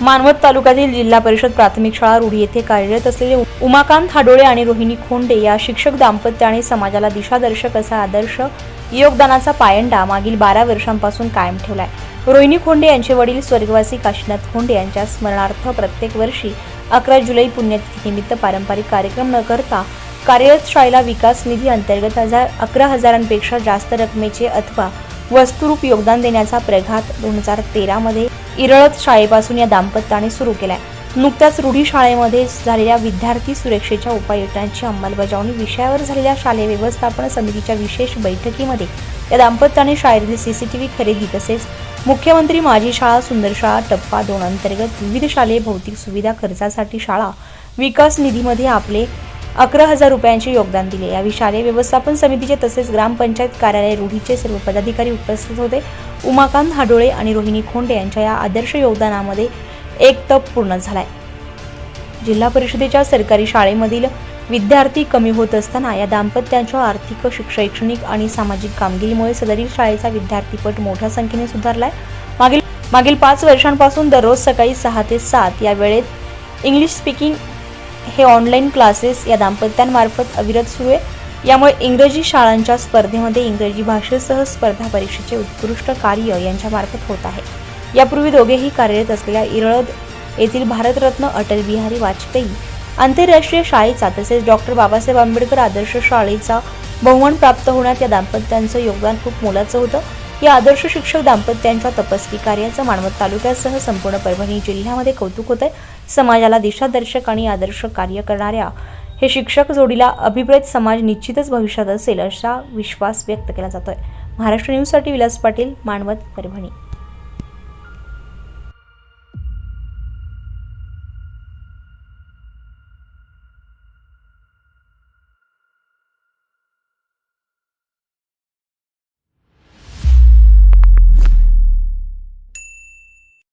मानवत तालुक्यातील जिल्हा परिषद प्राथमिक शाळा रूढी येथे कार्यरत असलेले उमाकांत हाडोळे आणि रोहिणी खोंडे या शिक्षक दाम्पत्य आणि समाजाला दिशादर्शक असा आदर्श योगदानाचा पायंडा मागील बारा वर्षांपासून कायम ठेवलाय. रोहिणी खोंडे यांचे वडील स्वर्गवासी काशीनाथ खोंडे यांच्या स्मरणार्थ प्रत्येक वर्षी अकरा जुलै पुण्यतिथीनिमित्त पारंपरिक कार्यक्रम न करता कार्यरत शाळेला विकास निधी अंतर्गत हजार अकरा हजारांपेक्षा जास्त रकमेचे अथवा वस्तुरूप योगदान देण्याचा प्रघात दोन हजार तेरामध्ये इरळत शाळेपासून या दाम्पत्याने सुरू केलाय. नुकत्याच रूढी शाळेमध्ये झालेल्या विद्यार्थी सुरक्षेच्या उपाययोजनांची अंमलबजावणी विषयावर झालेल्या शालेय व्यवस्थापन समितीच्या विशेष बैठकीमध्ये या दाम्पत्याने शाळेतील सीसीटीव्ही खरेदी तसेच मुख्यमंत्री माझी शाळा सुंदर शाळा टप्पा दोन अंतर्गत विविध शालेय भौतिक सुविधा खर्चासाठी शाळा विकास निधीमध्ये आपले अकरा हजार रुपयांचे योगदान दिले. यावेळी शालेय व्यवस्थापन समितीचे तसेच ग्रामपंचायत कार्यालय रूढीचे सर्व पदाधिकारी उपस्थित होते. उमाकांत हाडोळे आणि रोहिणी खोंडे यांच्या या आदर्श योगदानामध्ये एक तप पूर्ण झालाय. जिल्हा परिषदेच्या सरकारी शाळेमधील विद्यार्थी कमी होत असताना या दाम्पत्याच्या आर्थिक शैक्षणिक आणि सामाजिक कामगिरीमुळे सदरील शाळेचा विद्यार्थीपट मोठ्या संख्येने सुधारलाय. मागील मागील पाच वर्षांपासून दररोज सकाळी सहा ते सात या वेळेत इंग्लिश स्पीकिंग हे ऑनलाईन क्लासेस या दाम्पत्यांमार्फत अविरत सुरू आहे. यामुळे इंग्रजी शाळांच्या स्पर्धेमध्ये इंग्रजी भाषेसह स्पर्धा परीक्षेचे उत्कृष्ट कार्य यांच्यामार्फत होत आहे. यापूर्वी दोघेही कार्यरत असलेल्या इरळद येथील भारतरत्न अटल बिहारी वाजपेयी आंतरराष्ट्रीय शाळेचा तसेच डॉक्टर बाबासाहेब आंबेडकर आदर्श शाळेचा बहुमान प्राप्त होण्यात या दाम्पत्यांचं योगदान खूप मोलाचं होतं. या आदर्श शिक्षक दाम्पत्यांच्या तपस्वी कार्याचं मानवत तालुक्यासह संपूर्ण परभणी जिल्ह्यामध्ये कौतुक होत आहे समाजाला दिशादर्शक आणि आदर्श कार्य करणाऱ्या हे शिक्षक जोडीला अभिप्रेत समाज निश्चितच भविष्यात असेल असा विश्वास व्यक्त केला जातोय. महाराष्ट्र न्यूजसाठी विलास पाटील मानवत परभणी.